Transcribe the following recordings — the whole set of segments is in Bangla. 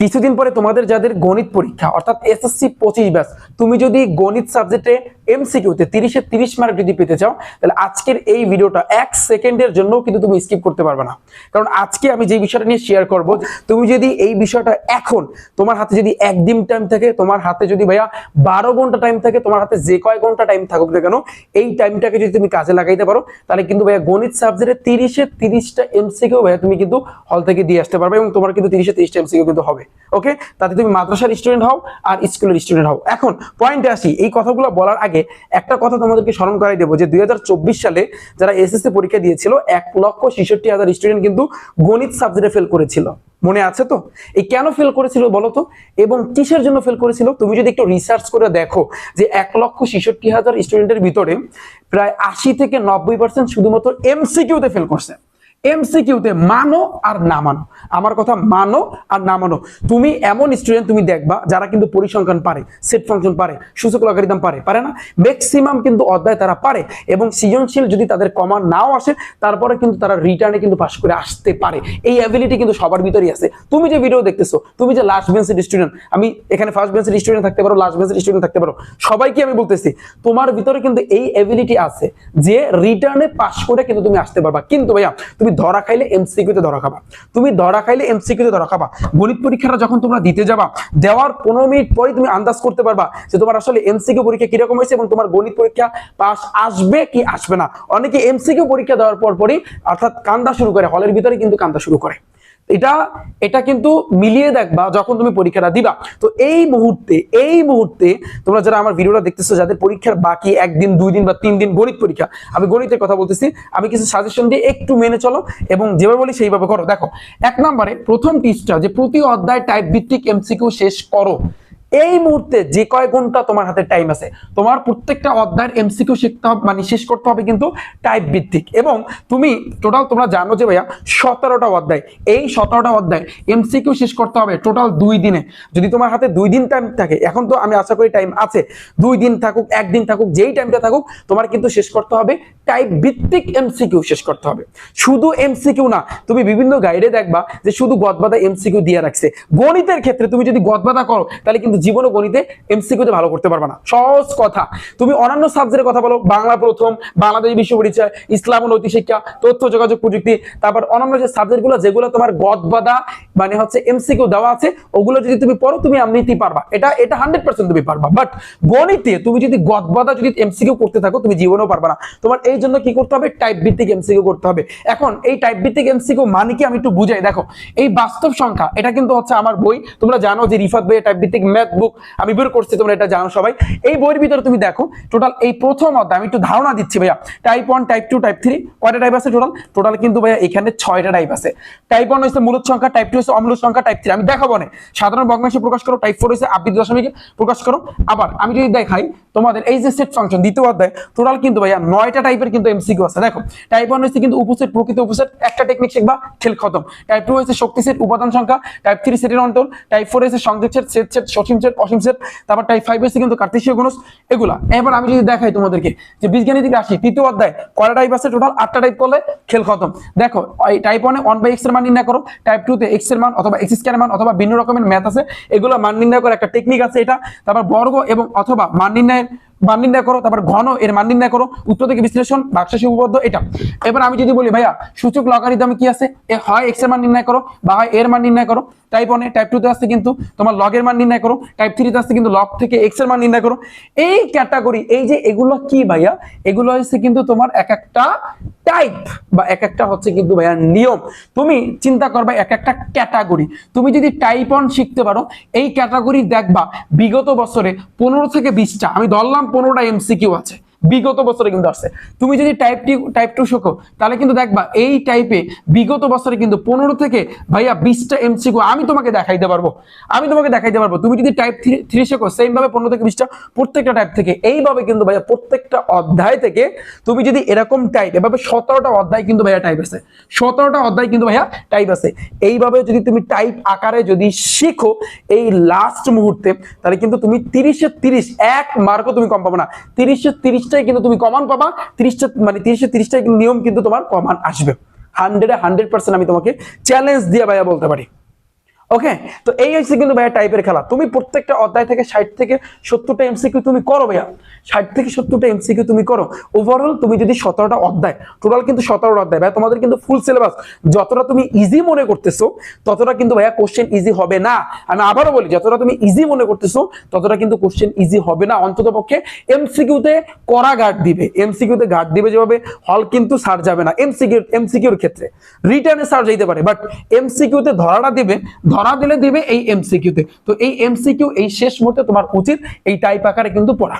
কিছুদিন পরে তোমাদের যাদের গণিত পরীক্ষা অর্থাৎ এসএসসি পঁচিশ ব্যাস তুমি যদি গণিত সাবজেক্টে এমসিকিউতে তিরিশে তিরিশ মার্ক যদি পেতে চাও, তাহলে আজকের এই ভিডিওটা এক সেকেন্ডের জন্য কিন্তু তুমি স্কিপ করতে পারবে না। কারণ আজকে আমি যে বিষয়টা নিয়ে শেয়ার করব, তুমি যদি এই বিষয়টা এখন তোমার হাতে যদি একদিন টাইম থাকে, তোমার হাতে যদি ভাইয়া বারো ঘণ্টা টাইম থাকে, তোমার হাতে যে কয় ঘণ্টা টাইম থাকুক না কেন, এই টাইমটাকে যদি তুমি কাজে লাগাইতে পারো, তাহলে কিন্তু ভাইয়া গণিত সাবজেক্টে তিরিশে তিরিশটা এমসিকিউ ভাইয়া তুমি কিন্তু হল থেকে দিয়ে আসতে পারবে এবং তোমার কিন্তু তিরিশে তিরিশটা এমসিকিউ কিন্তু হবে। ওকে তাতে তুমি মাদ্রাসার স্টুডেন্ট হও আর স্কুলের স্টুডেন্ট হও। এখন পয়েন্টে আসি, এই কথাগুলো বলার আগে একটা কথা তোমাদেরকে স্মরণ করাই দেবো যে দুই সালে যারা এসএসসি পরীক্ষা দিয়েছিল, এক লক্ষ ছেষট্টি হাজার স্টুডেন্ট কিন্তু গণিত সাবজেক্টে ফেল করেছিল। মনে আছে তো? এই কেন ফেল করেছিল বলো তো? এবং কিসের জন্য ফেল করেছিল? তুমি যদি একটু রিসার্চ করে দেখো যে এক লক্ষ ছেষট্টি হাজার স্টুডেন্টের ভিতরে প্রায় আশি থেকে নব্বই পার্সেন্ট শুধুমাত্র এমসিকিউতে ফেল করছে। এমসিকিউতে মানো আর না মানো। আমার কথা মানো আর না মানো। তুমি এমন স্টুডেন্ট তুমি দেখবা যারা কিন্তু পরিসংখ্যান পারে সেট ফাংশন পারে সূচক লগারিদম পারে পারে না? ম্যাক্সিমাম কিন্তু অধ্যায় তারা পারে এবং সৃজনশীল যদি তাদের কমান নাও আসে, তারপরে কিন্তু তারা রিটার্নে কিন্তু পাস করে আসতে পারে। এই অ্যাবিলিটি কিন্তু সবার ভিতরেই আছে। তুমি যে ভিডিও দেখতেছো, তুমি যে লাস্ট বেঞ্চের স্টুডেন্ট আমি এখানে ফার্স্ট বেঞ্চের স্টুডেন্ট থাকতে পারো লাস্ট বেঞ্চের স্টুডেন্ট থাকতে পারো, সবাইকে আমি বলতেছি, তোমার ভিতরে কিন্তু এই অ্যাবিলিটি আছে যে রিটার্নে পাস করে কিন্তু তুমি আসতে পারবা। কিন্তু ভাইয়া, তুমি ধরা খাইলে এমসিকিউতে ধরা খাবা। তুমি ধরা খাইলে এমসিকিউতে ধরা খাবা। গণিত পরীক্ষাটা যখন তোমরা দিতে যাবা, দেওয়ার পনেরো মিনিট পরে তুমি আন্দাজ করতে পারবা যে তোমার আসলে এমসিকিউ পরীক্ষা কীরকম হয়েছে এবং তোমার গণিত পরীক্ষা পাস আসবে কি আসবে না। অনেকে এমসিকিউ পরীক্ষা দেওয়ার পর পরই অর্থাৎ কান্দা শুরু করে, হলের ভিতরে কিন্তু কান্দা শুরু করে। এটা এটা কিন্তু মিলিয়ে দেখবা যখন তুমি পরীক্ষাটা দিবা, তো এই মুহূর্তে এই মুহূর্তে তোমরা যারা আমার ভিডিওটা দেখতেছো, যাদের পরীক্ষার বাকি একদিন, দুই দিন বা তিন দিন গণিত পরীক্ষা, আমি গণিতের কথা বলতেছি, আমি কিছু সাজেশন দিয়ে একটু মেনে চলো এবং যেভাবে বলি সেইভাবে করো। দেখো, এক নম্বরে প্রথম টিপসটা যে প্রতি অধ্যায় টাইপ ভিত্তিক এমসিকিউ শেষ করো। এই মুহূর্তে যে কয় ঘণ্টা তোমার হাতে টাইম আছে, তোমার প্রত্যেকটা অধ্যায়ের এমসিকিউ শিখতে হবে মানে শেষ করতে হবে কিন্তু টাইপ ভিত্তিক। এবং তুমি টোটাল তোমরা জানো যে ভাইয়া, সতেরোটা অধ্যায়। এই সতেরোটা অধ্যায় এমসিকিউ শেষ করতে হবে টোটাল দুই দিনে। যদি তোমার হাতে দুই দিন টাইম থাকে, এখন তো আমি আশা করি টাইম আছে। দুই দিন থাকুক, একদিন থাকুক, যেই টাইমটা থাকুক, তোমার কিন্তু শেষ করতে হবে টাইপ ভিত্তিক এমসিকিউ শেষ করতে হবে। শুধু এমসিকিউ না, তুমি বিভিন্ন গাইডে দেখবা যে শুধু গদবাদা এমসিকিউ দিয়ে রাখছে। গণিতের ক্ষেত্রে তুমি যদি গদবাদা করো, তাহলে কিন্তু জীবনে গণিতে এমসিকিউতে ভালো করতে পারবে না। সহজ কথা। তুমি অন্যান্য সাবজেক্টের কথা বলো, বাংলা প্রথম, বাংলাদেশ বিশ্ব পরিচয়, ইসলাম ও নৈতিক শিক্ষা, তথ্য, যোগাযোগ, প্রযুক্তি, তারপর অন্যান্য যে সাবজেক্টগুলো যেগুলো তোমার গদবাদা মানে হচ্ছে এমসিকিউ দেওয়া আছে, ওগুলো যদি তুমি পড়ো, তুমি এমনিতেই পারবা। এটা এটা হান্ড্রেড পার্সেন্ট তুমি পারবা। বাট গণিতে তুমি যদি গদবাদা যদি এমসিকিউ করতে থাকো, তুমি জীবনেও পারবা না। তোমার এই জন্য কি করতে হবে? টাইপ ভিত্তিক এমসিকিউ করতে হবে। এখন এই টাইপ ভিত্তিক এমসিকিউ মানে কি? আমি একটু বুঝাই। দেখো, এই বাস্তব সংখ্যা, এটা কিন্তু হচ্ছে আমার বই। তোমরা জানো যে রিফাত বইয়ের টাইপ ভিত্তিক ম্যাথ বুক আমি বের করছি, তোমরা এটা জানো সবাই। এই বইয়ের ভিতরে তুমি দেখো টোটাল এই প্রথম অধ্যায়, আমি একটু ধারণা দিচ্ছি ভাইয়া। Type one type two type three কয়টা টাইপ আছে টোটাল টোটাল কিন্তু ভাইয়া এখানে ছয়টা টাইপ আছে। টাইপ ওয়ান হচ্ছে মূলত সংখ্যা টাইপ টু হচ্ছে অমূলত সংখ্যা টাইপ থ্রি আমি দেখাবো না সাধারণ ভগ্নাংশে প্রকাশ করো টাইপ ফোর হচ্ছে আবৃত্তি দশমিকে প্রকাশ করো। আবার আমি যদি দেখাই, তোমাদের এই যে সেট ফাংশন দ্বিতীয় অধ্যায় টোটাল কিন্তু ভাইয়া নয়টা টাইপের কিন্তু এমসিকিউ আছে। দেখো টাইপ ওয়ান হচ্ছে কিন্তু উপসেট, প্রকৃত উপসেট, একটা টেকনিক শিখবা, খেল খতম। টাইপ টু হচ্ছে শক্তি সেট উপাদান সংখ্যা টাইপ থ্রি সেটের অন্তর টাইপ ফোর হচ্ছে সংযোগ সেট সেট সেট সেট অসীম সেট তারপর টাইপ ফাইভ এসে কিন্তু কার্তেশীয় গুণস এগুলা। এবার আমি যদি দেখাই তোমাদেরকে, যে বীজগাণিতিক রাশি, তৃতীয় অধ্যায়, কয়টা টাইপ আছে? টোটাল আটটা টাইপ করলে খেল খতম। দেখো, এই টাইপ ওয়ানে ওয়ান বাই এক্সের মান নির্ণয় করো টাইপ টু তে এক্সের মান অথবা এক্স স্কয়ার মান অথবা ভিন্ন রকমের ম্যাথ আছে, এগুলো মান নির্ণয় করার একটা টেকনিক আছে এটা। তারপর বর্গ এবং অথবা মান নির্ণয়ের মান নির্ণয় করো, তারপর ঘন এর মান নির্ণয় করো, উত্তর থেকে বিশ্লেষণ বাক্সাসী উপবদ্ধ এটা। এবার আমি যদি বলি, ভাইয়া, সূচক লগারিদম কি আছে? এ হয় এক্সের মান নির্ণয় করো বা হয় এর মান নির্ণয় করো। টাইপ ওয়ানে টাইপ টুতে আসছে কিন্তু তোমার লগের মান নির্ণয় করো টাইপ থ্রিতে আসছে কিন্তু লগ থেকে এক্সের মান নির্ণয় করো। এই ক্যাটাগরি এই যে এগুলো কি ভাইয়া? এগুলো হচ্ছে কিন্তু তোমার এক একটা টাইপ বা এক একটা হচ্ছে কিন্তু ভাইয়া নিয়ম। তুমি চিন্তা করবা এক একটা ক্যাটাগরি তুমি যদি টাইপ অন শিখতে পারো, এই ক্যাটাগরি দেখবা বিগত বছরে পনেরো থেকে বিশটা, আমি ধরলাম পনেরোটা এমসিকিউ আছে। বিগত বছরে কিন্তু আসছে। তুমি যদি টাইপ টি টাইপ টু শেখো তাহলে কিন্তু দেখবা এই টাইপে বিগত বছরে কিন্তু পনেরো থেকে ভাইয়া বিশটা এমসিকিউ আমি তোমাকে দেখাইতে পারব। আমি তোমাকে দেখাইতে পারব। তুমি যদি টাইপ থ্রি শেখো সেম ভাবে পনেরো থেকে বিশটা, প্রত্যেকটা টাইপ থেকে, এইভাবে কিন্তু ভাইয়া প্রত্যেকটা অধ্যায় থেকে তুমি যদি এরকম টাইপ এভাবে সতেরোটা অধ্যায় কিন্তু ভাইয়া টাইপ আছে। সতেরোটা অধ্যায় কিন্তু ভাইয়া টাইপ আছে। এইভাবে যদি তুমি টাইপ আকারে যদি শিখো এই লাস্ট মুহূর্তে, তাহলে কিন্তু তুমি তিরিশে তিরিশ, এক মার্কও তুমি কম পাবো না। তিরিশে তিরিশটাই কিন্তু তুমি কমান পাবা, ত্রিশটা মানে তিরিশে তিরিশটাই নিয়ম কিন্তু তোমার কমান আসবে। হান্ড্রেডে হান্ড্রেড পার্সেন্ট আমি তোমাকে চ্যালেঞ্জ দিয়ে ভাইয়া বলতে পারি। ওকে তো এই হচ্ছে কিন্তু ভাইয়া টাইপের খেলা। তুমি প্রত্যেকটা অধ্যায় থেকে ষাট থেকে সত্তরটা এমসিকিউ তুমি করো ভাইয়া। ষাট থেকে সত্তরটা এমসিকিউ তুমি করো। ওভারঅল তুমি যদি সতেরোটা অধ্যায় টোটাল কিন্তু সতেরোটা অধ্যায়, ভাইয়া তোমাদের কিন্তু ফুল সিলেবাস যতটা তুমি ইজি মনে করতেছো, ততটা কিন্তু ভাইয়া কোশ্চেন ইজি হবে না। আমি আবারও বলি, যতটা তুমি ইজি মনে করতেছো, ততটা কিন্তু কোশ্চেন ইজি হবে না। অন্তত পক্ষে এমসিকিউতে করা গার্ড দিবে। এমসিকিউতে গার্ড দিবে যেভাবে হল কিন্তু সার যাবে না। এমসিকিউ এমসিকিউর ক্ষেত্রে। রিটার্নে সার যাইতে পারে বাট এমসিকিউতে ধরাটা দিবে ধরা দিলে দিবে এই এমসিকিউতে তো। এই এমসিকিউ এই শেষ মুহূর্তে তোমার উচিত এই টাইপ আকারে কিন্তু পড়া।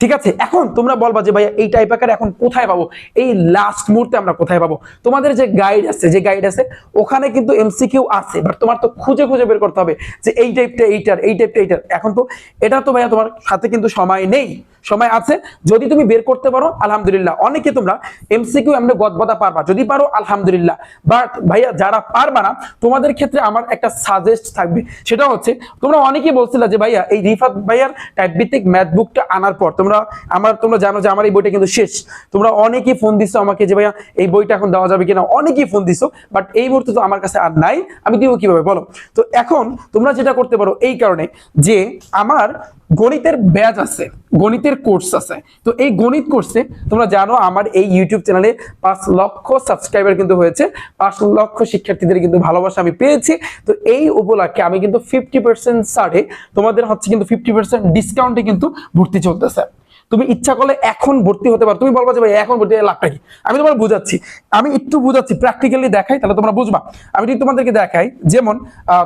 ঠিক আছে? এখন তোমরা বলবা যে ভাইয়া এই টাইপ আকারে এখন কোথায় পাবো? এই লাস্ট মুহূর্তে আমরা কোথায় পাবো? তোমাদের যে গাইড আছে, যে গাইড আছে, ওখানে কিন্তু এমসিকিউ আছে বাট তোমার তো খুঁজে খুঁজে বের করতে হবে যে এই টাইপটা এইটার, এই টাইপটা এইটার। এখন তো এটা তো ভাইয়া তোমার সাথে কিন্তু সময় নেই, সময় আছে। যদি তুমি বের করতে পারো, আলহামদুলিল্লাহ। অনেকে তোমরা এমসিকিউ এমনি গদবাদা পারবা, যদি পারো, আলহামদুলিল্লাহ। বাট ভাইয়া যারা পারবা না, তোমাদের ক্ষেত্রে আমার একটা সাজেস্ট থাকবে। সেটা হচ্ছে, তোমরা অনেকেই বলছিলা যে ভাইয়া এই রিফাত ভাইয়ার টাইপ ভিত্তিক ম্যাথ আনার পর তোমরা আমার, তোমরা জানো যে আমার এই বইটা কিন্তু শেষ। তোমরা অনেকেই ফোন দিছো আমাকে যে, ভাইয়া, এই বইটা এখন দেওয়া যাবে কিনা? অনেকেই ফোন দিছো বাট এই মুহূর্তে তো আমার কাছে আর নাই। আমি দিব কীভাবে? বলো। তো এখন তোমরা যেটা করতে পারো এই কারণে যে, আমার গণিতের ব্যাচ আছে, গণিতের কোর্স আছে। তো এই গণিত কোর্সে তোমরা জানো আমার এই ইউটিউব চ্যানেলে পাঁচ লক্ষ সাবস্ক্রাইবার কিন্তু হয়েছে, পাঁচ লক্ষ শিক্ষার্থীদের কিন্তু ভালোবাসা আমি পেয়েছি। তো এই উপলক্ষে আমি কিন্তু ফিফটি পার্সেন্ট ছাড়ে তোমাদের হচ্ছে কিন্তু ফিফটি পার্সেন্ট ডিসকাউন্টে কিন্তু ভর্তি চলতেছে। তুমি ইচ্ছা করলে এখন ভর্তি হতে পারো। তুমি বলবা যে ভাই, এখন ভর্তি লাভটা কি? আমি তোমার বুঝাচ্ছি। আমি একটু বুঝাচ্ছি প্র্যাকটিক্যালি দেখাই, তাহলে তোমরা বুঝবা। আমি যদি তোমাদেরকে দেখাই, যেমন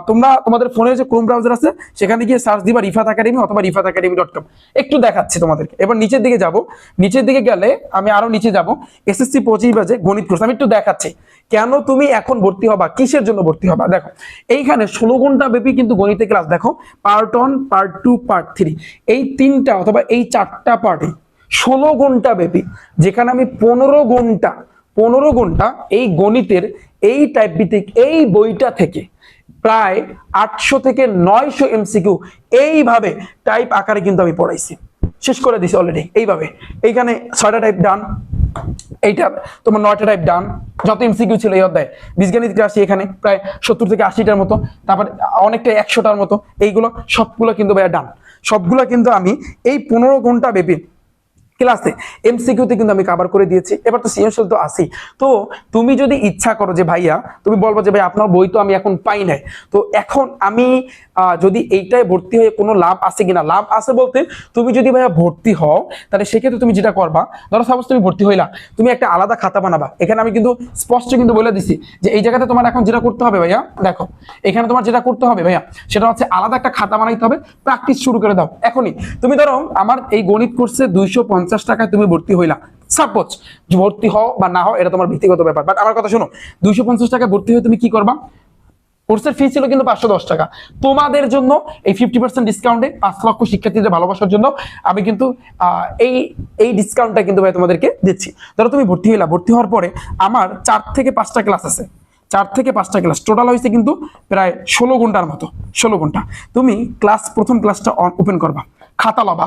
তোমরা তোমাদের ফোনে যে ক্রোম ব্রাউজার আছে, সেখানে গিয়ে সার্চ দিবা রিফাত একাডেমি অথবা রিফাত একাডেমি ডট কম একটু দেখাচ্ছি তোমাদেরকে। এবার নিচের দিকে যাব। নিচের দিকে গেলে আমি আরও নিচে যাব। এসএসসি পঁচিশ বাজে গণিত কোর্স আমি একটু দেখাচ্ছি। কেন তুমি এখন ভর্তি হবা? কিসের জন্য ভর্তি হবা? দেখো, এইখানে ষোলো ঘণ্টা ব্যাপী কিন্তু গণিতের ক্লাস দেখো part one part two part three এই তিনটা অথবা এই চারটা পার্টে ষোলো ঘণ্টা ব্যাপী, যেখানে আমি পনেরো ঘণ্টা পনেরো ঘণ্টা এই গণিতের এই টাইপ ভিত্তিক এই বইটা থেকে প্রায় আটশো থেকে নয়শো এমসিকিউ এইভাবে টাইপ আকারে কিন্তু আমি পড়াইছি। শেষ করে দিছি অলরেডি এইভাবে। এইখানে ছয়টা টাইপ ডান এইটা তোমার নয়টা টাইপ ডান যত এমসিকিউ ছিল এই অধ্যায়। বীজগণিত রাশি এখানে প্রায় সত্তর থেকে আশিটার মতো। তারপর অনেকটা একশোটার মতো। এইগুলো সবগুলো কিন্তু ভাইয়া ডান সবগুলো কিন্তু আমি এই পনেরো ঘণ্টা ব্যাপী ক্লাসে। এমসিকিউতে কিন্তু আমি কভার করে দিয়েছি। এবার তো সৃজনশীল তো আসি তো তুমি যদি ইচ্ছা করো যে ভাইয়া, তুমি বলব যে ভাই আপনার বই তো আমি এখন পাই নাই। তো এখন আমি যদি এইটায় ভর্তি হয়ে কোনো লাভ আছে কিনা, লাভ আছে বলতে তুমি যদি ভাইয়া ভর্তি হও, তাহলে সেক্ষেত্রে তুমি যেটা করবা, ধরো সাপোজ তুমি ভর্তি হইলা, তুমি একটা আলাদা খাতা বানাবা। এখানে আমি কিন্তু স্পষ্ট কিন্তু বলে দিছি যে এই জায়গাতে তোমার এখন যেটা করতে হবে ভাইয়া, দেখো, এখানে তোমার যেটা করতে হবে ভাইয়া, সেটা হচ্ছে আলাদা একটা খাতা বানাইতে হবে প্র্যাকটিস শুরু করে দাও, এখনই। তুমি ধরো, আমার এই গণিত কোর্সে দুইশো পঞ্চাশ টাকায় তুমি ভর্তি হইলা। সাপোজ ভর্তি হও বা না হও, এটা তোমার ব্যক্তিগত ব্যাপার। বাট আমার কথা শোনো, দুইশো পঞ্চাশ টাকায় ভর্তি হয়ে তুমি কি করবা? কোর্সের ফি ছিল কিন্তু পাঁচশো দশ টাকা। তোমাদের জন্য এই ফিফটি পার্সেন্ট ডিসকাউন্টে পাঁচ লক্ষ শিক্ষার্থীদের ভালোবাসার জন্য আমি কিন্তু এই এই ডিসকাউন্টটা কিন্তু ভাই তোমাদেরকে দিচ্ছি। ধরো তুমি ভর্তি হইলা, ভর্তি হওয়ার পরে আমার চার থেকে পাঁচটা ক্লাস আছে। চার থেকে পাঁচটা ক্লাস টোটাল হয়েছে কিন্তু প্রায় ষোলো ঘণ্টার মতো। ষোলো ঘণ্টা। তুমি ক্লাস প্রথম ক্লাসটা ওপেন করবা। খাতা লবা।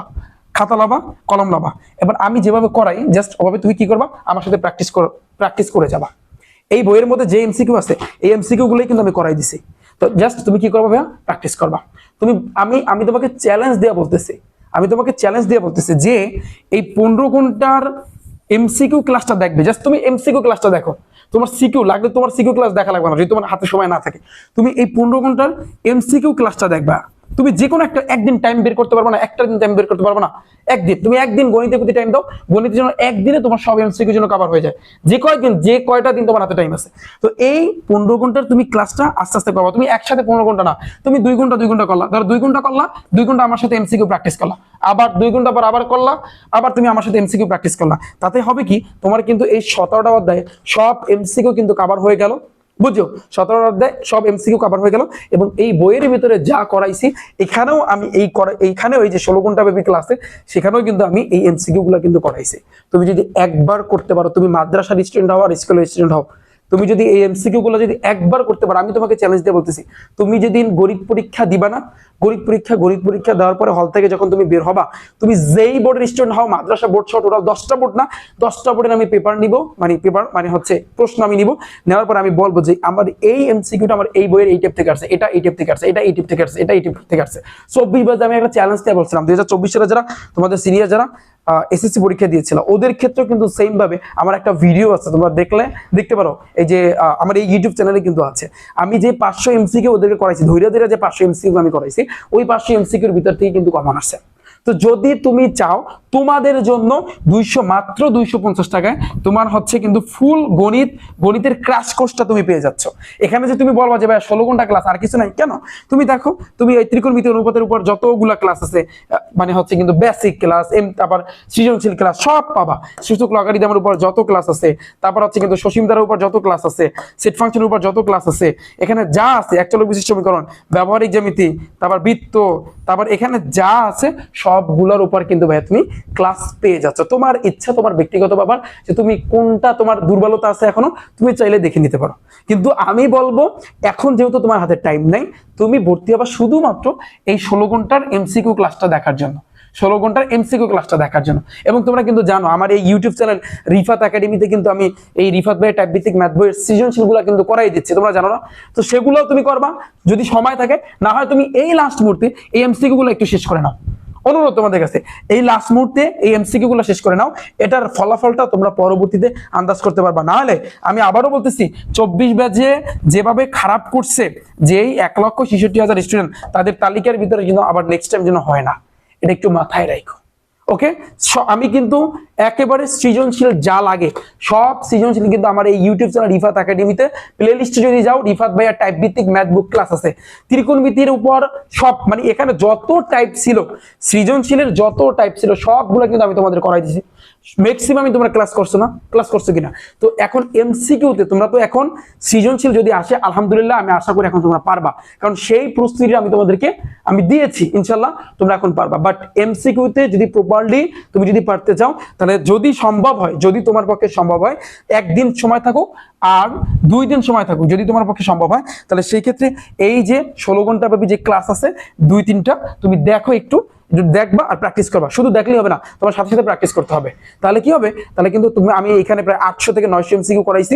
খাতা লবা, কলম লবা। এবার আমি যেভাবে করাই জাস্ট ওভাবে তুমি কি করবা? আমার সাথে প্র্যাকটিস করো প্র্যাকটিস করে যাবা। এই বইয়ের মধ্যে যে এমসিকিউ আছে, এই এমসিকিউ গুলোই কিন্তু আমি করাই দিছি। তো জাস্ট তুমি কি করবা ভাইয়া? প্র্যাকটিস করবা। তুমি, আমি আমি তোমাকে চ্যালেঞ্জ দেওয়া বলতেছি। আমি তোমাকে চ্যালেঞ্জ দিয়ে বলতেছি যে এই পনেরো ঘণ্টার এমসিকিউ ক্লাসটা দেখবে। জাস্ট তুমি এমসিকিউ ক্লাসটা দেখো। তোমার সিকিউ লাগলে তোমার সিকিউ ক্লাস দেখা লাগবে না, যদি তোমার হাতে সময় না থাকে। তুমি এই পনেরো ঘণ্টার এমসিকিউ ক্লাসটা দেখবা। তুমি যে কোনো একটা একদিন টাইম বের করতে পারবে না একটা দিন টাইম বের করতে পারবে না। একদিন, তুমি একদিন গণিতের প্রতি টাইম দাও, গণিতের জন্য একদিনে তোমার সব এমসিকিউ জন্য কভার হয়ে যায়। যে কয়দিন যে কয়টা দিন তোমার হাতে টাইম আছে। তো এই পনেরো ঘণ্টার তুমি ক্লাসটা আস্তে আস্তে করবা। তুমি একসাথে পনেরো ঘণ্টা না, তুমি দুই ঘণ্টা দুই ঘণ্টা করলা। ধরো দুই ঘণ্টা করলা, দুই ঘণ্টা আমার সাথে এমসিকিউ প্র্যাকটিস করলা। আবার দুই ঘণ্টা পর আবার করলা, আবার তুমি আমার সাথে এমসিকিউ প্র্যাকটিস করলা। তাতে হবে কি, তোমার কিন্তু এই সতেরোটা অধ্যায়ে সব এমসিকিউ কিন্তু কভার হয়ে গেল। বুঝছ? সতেরো অধ্যায় সব এমসিকিউ কভার হয়ে গেল এবং এই বইয়ের ভিতরে যা করাইছি, এখানেও আমি এই করা এইখানে ওই যে ষোলো ঘণ্টা বেবি ক্লাসে সেখানেও কিন্তু আমি এই এমসিকিউ গুলো কিন্তু করাইছি। তুমি যদি একবার করতে পারো, তুমি মাদ্রাসার স্টুডেন্ট হও আর স্কুলের স্টুডেন্ট হও তুমি যদি এই এমসিকিউ গুলো যদি একবার করতে পারো, আমি তোমাকে চ্যালেঞ্জ দিয়ে বলতেছি, তুমি যেদিন গণিত পরীক্ষা দিবা না, গণিত পরীক্ষা গণিত পরীক্ষা দেওয়ার পরে হল থেকে যখন তুমি বের হবা, তুমি যেই বোর্ডের স্টুডেন্ট হও, মাদ্রাসা বোর্ড সহ টোটাল দশটা বোর্ড না, দশটা বোর্ডের আমি পেপার নিব মানে পেপার মানে হচ্ছে প্রশ্ন আমি নিব, নেওয়ার পর আমি বলব যে আমার এই এমসিকিউটা আমার এই বইয়ের এই টেপ থেকে আসছে, এটা এই টেপ থেকে আসছে, এটা এই টেপ থেকে আসছে, এটা এই টেপ থেকে আসছে। চব্বিশ বাজে আমি একটা চ্যালেঞ্জ দিয়ে বলছিলাম, দুই হাজার চব্বিশ সালে যারা, তোমাদের সিনিয়র যারা এসএসসি পরীক্ষা দিয়েছিল। ওদের ক্ষেত্রেও কিন্তু সেম ভাবে আমার একটা ভিডিও আছে, তোমরা দেখলে, দেখতে পারো। এই যে আমার এই ইউটিউব চ্যানেলে কিন্তু আছে। আমি যে পাঁচশো এমসিকে ওদেরকে করাইছি, ধৈর্য ধৈর্য যে পাঁচশো এমসিকে আমি করাইছি, ওই পাঁচশো এমসিকিউর ভিতর থেকে কিন্তু কমন আসছে তো যদি তুমি চাও তোমাদের জন্য দুইশো মাত্র দুইশো পঞ্চাশ টাকায় তোমার হচ্ছে কিন্তু ফুল গণিত, গণিতের ক্রাশ কোর্সটা তুমি পেয়ে যাচ্ছ। এখানে যে তুমি বলবা যে ভাই ষোলো ঘণ্টা ক্লাস আর কিছু নাই, কেন? তুমি দেখো, তুমি এই ত্রিকোণমিতি অনুপাতের উপর যতগুলা ক্লাস আছে মানে হচ্ছে কিন্তু বেসিক ক্লাস এম, তারপর সৃজনশীল ক্লাস সব পাবা। সূচক লগারিদমের উপর যত ক্লাস আছে, তারপর হচ্ছে কিন্তু সসীমদারের উপর যত ক্লাস আছে সেট ফাংশনের উপর যত ক্লাস আছে, এখানে যা আছে একচল্লিশ বিশিষ্ট সমীকরণ, ব্যবহারিক জ্যামিতি, তারপর বৃত্ত, তারপর এখানে যা আছে, সবগুলোর উপর কিন্তু ভাই তুমি ক্লাস পেয়ে যাচ্ছ। তোমার ইচ্ছা, তোমার ব্যক্তিগত ব্যাপার যে তুমি কোনটা তোমার দুর্বলতা আছে এখনও, তুমি চাইলে দেখে নিতে পারো। কিন্তু আমি বলব, এখন যেহেতু তোমার হাতে টাইম নেই, তুমি ভর্তি হবা শুধুমাত্র এই ষোলো ঘণ্টার এমসিকিউ ক্লাসটা দেখার জন্য। ষোলো ঘণ্টার এমসিকিউ ক্লাসটা দেখার জন্য। এবং তোমরা কিন্তু জানো, আমার এই ইউটিউব চ্যানেল রিফাত একাডেমিতে কিন্তু আমি এই রিফাত ভাইয়ের টাইপ ম্যাথ বইয়ের সৃজনশীলগুলো কিন্তু করাই দিচ্ছি। তোমরা জানো না? তো সেগুলোও তুমি করবা, যদি সময় থাকে। না হয় তুমি এই লাস্ট মুহূর্তে এই এমসিকিউ গুলো একটু শেষ করে নাও। অনুরোধ তোমাদের কাছে, এই লাস্ট মুহূর্তে এই এমসিকিউ গুলো শেষ করে নাও, এটার ফলাফলটা তোমরা পরবর্তীতে আন্দাজ করতে পারবা। না হলে আমি আবারও বলতেছি, চব্বিশ ব্যাচে যেভাবে খারাপ করছে, যেই এক লক্ষ ছেষট্টি হাজার স্টুডেন্ট তাদের তালিকার ভিতরে কিন্তু আবার নেক্সট টাইম যেন হয় না। এটা একটু মাথায় রাখো। ওকে আমি কিন্তু একেবারে সৃজনশীল যা লাগে, সব সৃজনশীল কিন্তু আমার এই ইউটিউব চ্যানেল রিফাত একাডেমিতে প্লে লিস্টে যদি যাও, রিফাত ভাইয়ার টাইপ ভিত্তিক ম্যাথ বুক ক্লাস আছে। ত্রিকোণমিতির উপর সব মানে এখানে যত টাইপ ছিল, সৃজনশীলের যত টাইপ ছিল, সবগুলো কিন্তু আমি তোমাদের করাই দিয়েছি ম্যাক্সিমাম তোমরা ক্লাস করছ না? ক্লাস করছ কিনা? তো এখন এমসিকিউতে তোমরা তো এখন সৃজনশীল যদি আসে, আলহামদুলিল্লাহ আমি আশা করি এখন তোমরা পারবা। কারণ সেই প্রস্তুতি আমি তোমাদেরকে আমি দিয়েছি ইনশাল্লাহ তোমরা এখন পারবা। বাট এমসিকিউতে যদি প্রপারলি তুমি যদি পারতে চাও, তাহলে যদি সম্ভব হয়, যদি তোমার পক্ষে সম্ভব হয়, একদিন সময় থাকুক আর দুই দিন সময় থাকুক, যদি তোমার পক্ষে সম্ভব হয়, তাহলে সেই ক্ষেত্রে এই যে ষোলো ঘণ্টা ব্যাপী যে ক্লাস আছে, দুই তিনটা তুমি দেখো একটু দেখবা আর প্র্যাকটিস করবা। শুধু দেখলেই হবে না, তোমার সাথে সাথে প্র্যাকটিস করতে হবে। তাহলে কি হবে? তাহলে কিন্তু তুমি, আমি এখানে প্রায় আটশো থেকে নয়শো এমসিকিউ করাইছি।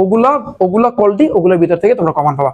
ওগুলা ওগুলা কলটি ওগুলোর ভিতর থেকে তোমরা কমান পাবা।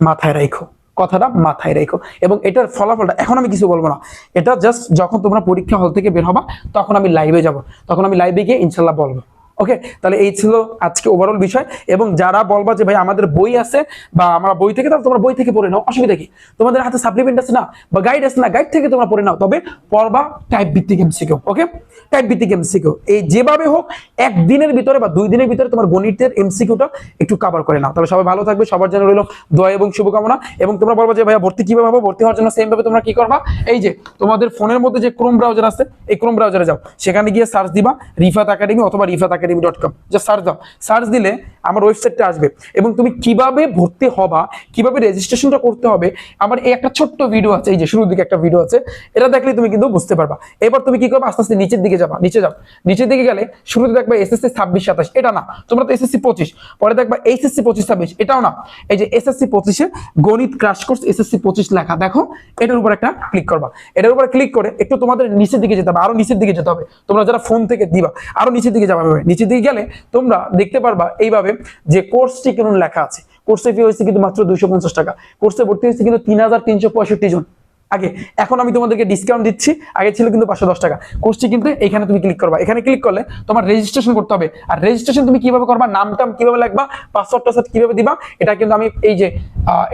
মাথায় রাখো কথাটা মাথায় রেখো এবং এটার ফলাফলটা, এখন আমি কিছু বলব না। এটা জাস্ট যখন তোমরা পরীক্ষা হল থেকে বের হবা, তখন আমি লাইভে যাব। তখন আমি লাইভে গিয়ে ইনশাল্লাহ বলব। ওকে তাহলে এই ছিল আজকে ওভারঅল বিষয় এবং যারা বলবা যে ভাই আমাদের বই আছে বা আমরা বই থেকে, তাহলে তোমরা বই থেকে পড়ে নাও। অসুবিধা কি? তোমাদের হাতে সাপ্লিমেন্ট আছে না বা গাইড আছে না গাইড থেকে তোমরা পড়ে নাও। তবে পড়বা টাইপ ভিত্তিক এমসিকিউ ওকে টাইপ ভিত্তিক এমসিকিউ এই যেভাবে হোক, একদিনের ভিতরে বা দুই দিনের ভিতরে তোমার গণিতের এমসিকিউটা একটু কভার করে নাও। তাহলে সবাই ভালো থাকবে, সবার জন্য রইল দোয়া এবং শুভকামনা। এবং তোমরা বলবা যে ভাইয়া ভর্তি কীভাবে হবে? ভর্তি হওয়ার জন্য সেম ভাবে তোমরা কি করবা? এই যে তোমাদের ফোনের মধ্যে যে ক্রোম ব্রাউজার আছে, এই ক্রোম ব্রাউজারে যাও। সেখানে গিয়ে সার্চ দিবা রিফাত একাডেমি অথবা রিফাত একাডেমি ডট কম যে সার্চ দাও সার্চ দিলে আমার ওয়েবসাইটটা আসবে। এবং তুমি কীভাবে ভর্তি হবা, কীভাবে রেজিস্ট্রেশনটা করতে হবে, আমার এই একটা ছোট্ট ভিডিও আছে, এই যে শুরুর দিকে একটা ভিডিও আছে, এটা দেখলে তুমি কিন্তু বুঝতে পারবা। এবার তুমি কি করবে, আস্তে আস্তে নিচের দিকে যাবা, নিচে যাও। নিচের দিকে গেলে শুরুতে দেখবে এসএসসি ছাব্বিশ, সাতাশ, এটা না, তোমরা তো এসএসসি পঁচিশ, পরে দেখবা এইচএসসি পঁচিশ, ছাব্বিশ, এটাও না। এই যে এসএসসি পঁচিশে গণিত ক্রাশ কোর্স এসএসসি পঁচিশ লেখা, দেখো, এটার উপর একটা ক্লিক করবা। এটার উপর ক্লিক করে একটু তোমাদের নিচের দিকে যেতে হবে, আরও নিচের দিকে যেতে হবে। তোমরা যারা ফোন থেকে দিবা, আরও নিচের দিকে যাবা, নিচের দিকে গেলে তোমরা দেখতে পারবা এইভাবে যে কোর্সটি কেন লেখা আছে? কোর্সে ফি হয়েছে কিন্তু মাত্র দুইশো পঞ্চাশ টাকা। কোর্সে ভর্তি হয়েছে কিন্তু তিন হাজার তিনশো পঁয়ষট্টি জন। আগে, এখন আমি তোমাদেরকে ডিসকাউন্ট দিচ্ছি, আগে ছিল কিন্তু পাঁচশো দশ টাকা। কোর্সটি কিন্তু এখানে তুমি ক্লিক করবা। এখানে ক্লিক করলে তোমার রেজিস্ট্রেশন করতে হবে। আর রেজিস্ট্রেশন তুমি কীভাবে করবা, নাম টাম কীভাবে লাগবা পাসওয়ার্ড টাসওয়ার্ড কীভাবে দিবা, এটা কিন্তু আমি এই যে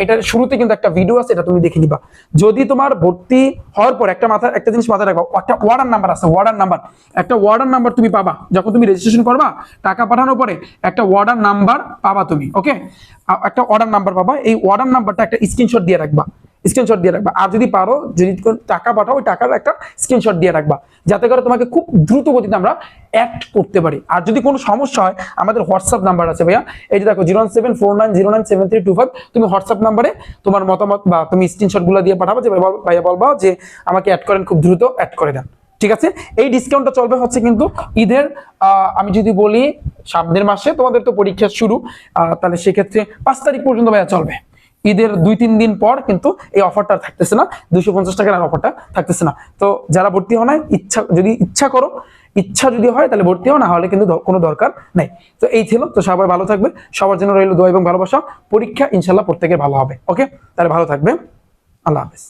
এটার শুরুতে কিন্তু একটা ভিডিও আছে, এটা তুমি দেখে নিবা। যদি তোমার ভর্তি হওয়ার পর একটা মাথা, একটা জিনিস মাথায় রাখবা, একটা ওয়ার্ডার নাম্বার আছে ওয়ার্ডার নাম্বার একটা ওয়ার্ডার নাম্বার তুমি পাবা, যখন তুমি রেজিস্ট্রেশন করবা, টাকা পাঠানোর পরে একটা ওয়ার্ডার নাম্বার পাবা তুমি ওকে একটা অর্ডার নাম্বার পাবা, এই অর্ডার নাম্বারটা একটা স্ক্রিনশট দিয়ে রাখবা। স্ক্রিনশট দিয়ে রাখবা। আর যদি পারো, যদি টাকা পাঠাও, ওই টাকার একটা স্ক্রিনশট দিয়ে রাখবা, যাতে করে তোমাকে খুব দ্রুত গতিতে আমরা অ্যাক্ট করতে পারি। আর যদি কোনো সমস্যা হয়, আমাদের হোয়াটসঅ্যাপ নাম্বার আছে ভাইয়া। এই যে দেখো zero seven four nine zero nine seven three two five তুমি হোয়াটসঅ্যাপ নাম্বারে তোমার মতামত বা তুমি স্ক্রিনশটগুলো দিয়ে পাঠাবো যে ভাই- ভাইয়া বলবা যে, আমাকে অ্যাড করেন, খুব দ্রুত অ্যাড করে দেন। ঠিক আছে? এই ডিসকাউন্টটা চলবে হচ্ছে কিন্তু ঈদের আমি যদি বলি, সামনের মাসে তোমাদের তো পরীক্ষা শুরু তাহলে সেক্ষেত্রে পাঁচ তারিখ পর্যন্ত ভাইয়া চলবে। ঈদের দুই, তিন দিন পর কিন্তু এই অফারটা থাকতেছে না। দুশো পঞ্চাশ টাকার আর অফারটা থাকতেছে না। তো যারা ভর্তি হও না ইচ্ছা, যদি ইচ্ছা করো, ইচ্ছা যদি হয় তাহলে ভর্তি হও, না হলে কিন্তু কোনো দরকার নেই। তো এই ছিল। তো সবাই ভালো থাকবে সবার জন্য রইল দোয়া এবং ভালোবাসা। পরীক্ষা ইনশাল্লাহ প্রত্যেকের ভালো হবে। ওকে? তাহলে ভালো থাকবে আল্লাহ হাফেজ।